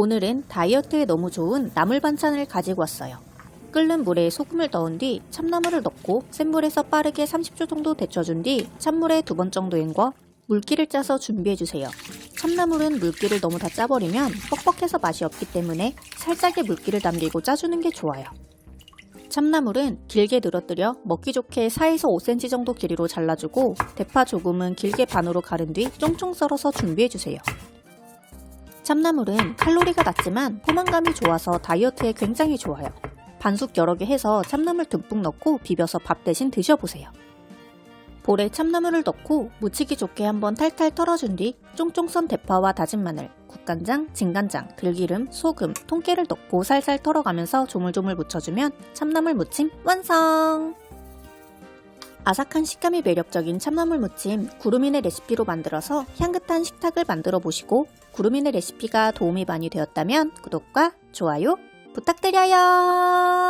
오늘은 다이어트에 너무 좋은 나물 반찬을 가지고 왔어요. 끓는 물에 소금을 넣은 뒤 참나물을 넣고 센 불에서 빠르게 30초 정도 데쳐준 뒤 찬물에 두 번 정도 헹궈 물기를 짜서 준비해주세요. 참나물은 물기를 너무 다 짜버리면 뻑뻑해서 맛이 없기 때문에 살짝의 물기를 남기고 짜주는 게 좋아요. 참나물은 길게 늘어뜨려 먹기 좋게 4에서 5cm 정도 길이로 잘라주고 대파 조금은 길게 반으로 가른 뒤 쫑쫑 썰어서 준비해주세요. 참나물은 칼로리가 낮지만 포만감이 좋아서 다이어트에 굉장히 좋아요. 반숙 여러 개 해서 참나물 듬뿍 넣고 비벼서 밥 대신 드셔보세요. 볼에 참나물을 넣고 무치기 좋게 한번 탈탈 털어준 뒤 쫑쫑 썬 대파와 다진 마늘, 국간장, 진간장, 들기름, 소금, 통깨를 넣고 살살 털어가면서 조물조물 묻혀주면 참나물 무침 완성! 아삭한 식감이 매력적인 참나물 무침 구루미네 레시피로 만들어서 향긋한 식탁을 만들어 보시고 구루미네 레시피가 도움이 많이 되었다면 구독과 좋아요 부탁드려요.